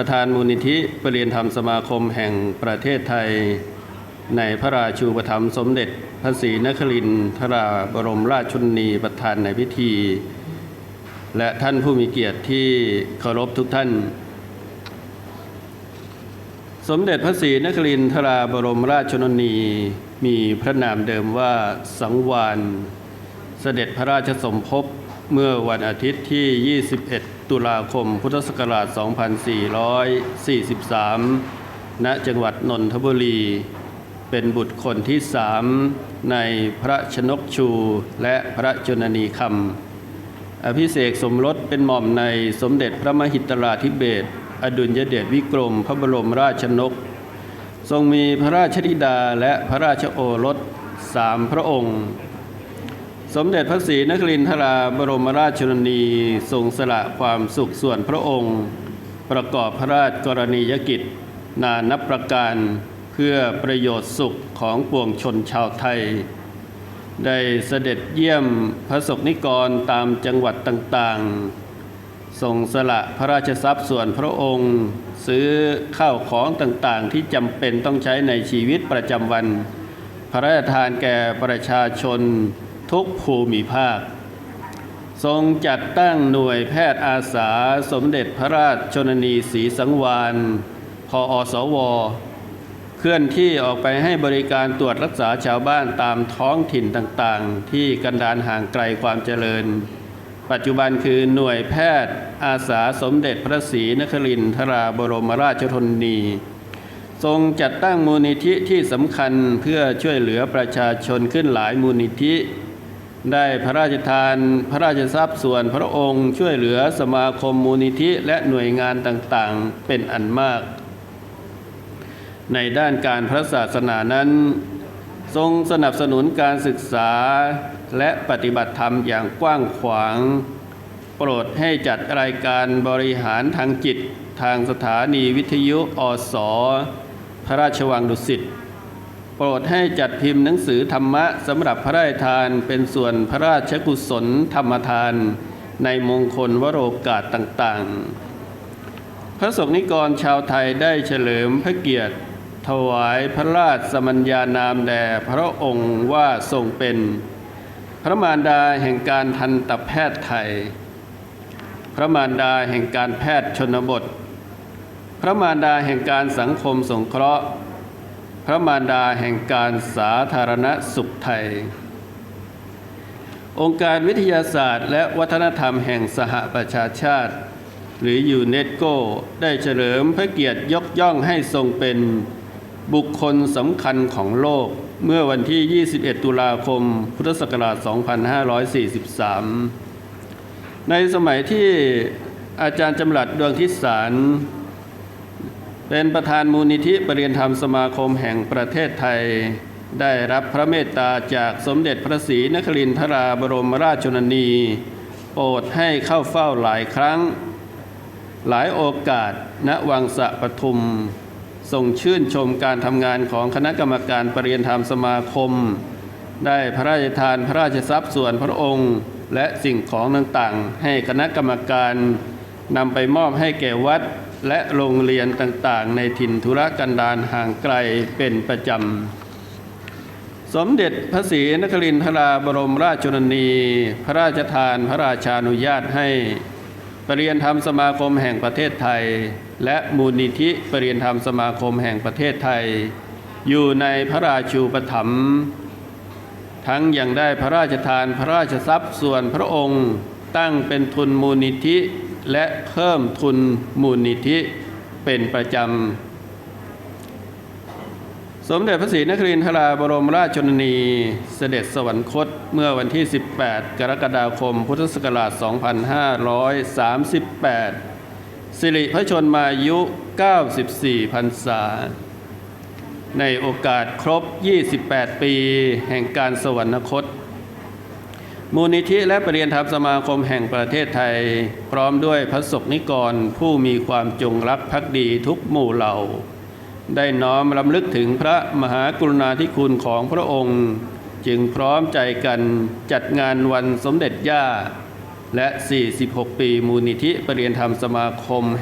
ประธานมูลนิธิปรริยนธรรมสมาคมแห่งประเทศไทย ในพระราชูปถัมภ์สมเด็จ พระศรีนครินทราบรมราชชนนีประธานในพิธี และท่านผู้มีเกียรติที่เคารพทุกท่าน สมเด็จพระศรีนครินทราบรมราชชนนีมีพระนามเดิมว่าสังวานเสด็จพระราชสมภพ เมื่อวันอาทิตย์ที่ 21 ตุลาคม พุทธศักราช 2443 ณ จังหวัดนนทบุรี เป็นบุตรคนที่สามในพระชนกชูและพระชนนีคำ อภิเษกสมรสเป็นหม่อมในสมเด็จพระมหิตราธิเบศอดุลยเดชวิกรม พระบรมราชนก ทรงมีพระราชธิดาและพระราชโอรสสามพระองค์ สมเด็จพระศรีนครินทราบรมราชชนนีทรงสละความสุขส่วนพระองค์ ประกอบพระราชกรณียกิจ นานับประการเพื่อประโยชน์สุขของปวงชนชาวไทย ได้เสด็จเยี่ยมพระสกนิกรตามจังหวัดต่างๆ ทรงสละพระราชทรัพย์ส่วนพระองค์ ซื้อข้าวของต่างๆ ที่จำเป็นต้องใช้ในชีวิตประจำวัน พระราชทานแก่ประชาชน ทุกภูมิภาค ทรงจัดตั้งหน่วยแพทย์อาสาสมเด็จพระราชชนนีศรีสังวานพออสว เคลื่อนที่ออกไปให้บริการตรวจรักษาชาวบ้านตามท้องถิ่นต่างๆ ที่กันดานห่างไกลความเจริญ ปัจจุบันคือหน่วยแพทย์อาสาสมเด็จพระศรีนครินทราบรมราชชนนีทรงจัดตั้งมูลนิธิที่สำคัญเพื่อช่วยเหลือประชาชนขึ้นหลายมูลนิธิ ได้พระราชทานพระราชทรัพย์ส่วนพระองค์ช่วยเหลือสมาคมมูลนิธิและหน่วยงานต่างๆเป็นอันมาก ในด้านการพระศาสนานั้น ทรงสนับสนุนการศึกษาและปฏิบัติธรรมอย่างกว้างขวาง โปรดให้จัดรายการบริหารทางจิตทางสถานีวิทยุอสพระราชวังดุสิต โปรดให้จัดพิมพ์หนังสือธรรมะสำหรับพระราชทานเป็นส่วนพระราชกุศลธรรมทาน ในมงคลวโรกาสต่างๆ พระสงฆ์นิกรชาวไทยได้เฉลิมพระเกียรติ ถวายพระราชสมัญญานามแด่พระองค์ว่าทรงเป็น พระมารดาแห่งการทันตแพทย์ไทย พระมารดาแห่งการแพทย์ชนบท พระมารดาแห่งการสังคมสงเคราะห์ พระมารดาแห่งการสาธารณสุขไทย องค์การวิทยาศาสตร์ และวัฒนธรรมแห่งสหประชาชาติ หรือยูเนสโก ได้เฉลิมพระเกียรติยกย่องให้ทรงเป็นบุคคลสำคัญของโลกเมื่อวันที่ 21 ตุลาคม พุทธศักราช 2543 ในสมัยที่อาจารย์จำรัดดวงทิศาร เป็นประธานมูลนิธิปรริยนธรรมสมาคมแห่งประเทศไทย ได้รับพระเมตตาจากสมเด็จพระศรีนครินทราบรมราชชนนี โปรดให้เข้าเฝ้าหลายครั้ง หลายโอกาส ณวังสะปทุมทรงชื่นชมการทำงานของคณะกรรมการปรริยนธรรมสมาคม ได้พระราชทานพระราชทรัพย์ส่วนพระองค์ และสิ่งของต่างๆ ให้คณะกรรมการนำไปมอบให้แก่วัด และโรงเรียนต่างๆ ในถิ่นธุรกันดารห่างไกลเป็นประจำ สมเด็จพระศรีนครินทราบรมราชชนนี พระราชทานพระราชานุญาตให้ปรริยนธรรมสมาคมแห่งประเทศไทย และมูลนิธิปรริยนธรรมสมาคมแห่งประเทศไทย อยู่ในพระราชูปถัมภ์ทั้งยังได้พระราชทานพระราชทรัพย์ส่วนพระองค์ตั้งเป็นทุนมูลนิธิ และเพิ่มทุนมูลนิธิเป็นประจำ สมเด็จพระศรีนครินทราบรมราชชนนีเสด็จสวรรคตเมื่อวันที่ 18 กรกฎาคม พุทธศักราช 2538 สิริพระชนมายุ 94 พรรษา ในโอกาสครบ 28 ปีแห่งการสวรรคต มูลนิธิและปรริยนธรรมสมาคมแห่งประเทศไทย พร้อมด้วยพระสกนิกรผู้มีความจงรักภักดีทุกหมู่เหล่า ได้น้อมรำลึกถึงพระมหากรุณาธิคุณของพระองค์ จึงพร้อมใจกันจัดงานวันสมเด็จย่า และ 46 ปีมูลนิธิปรริยนธรรมสมาคม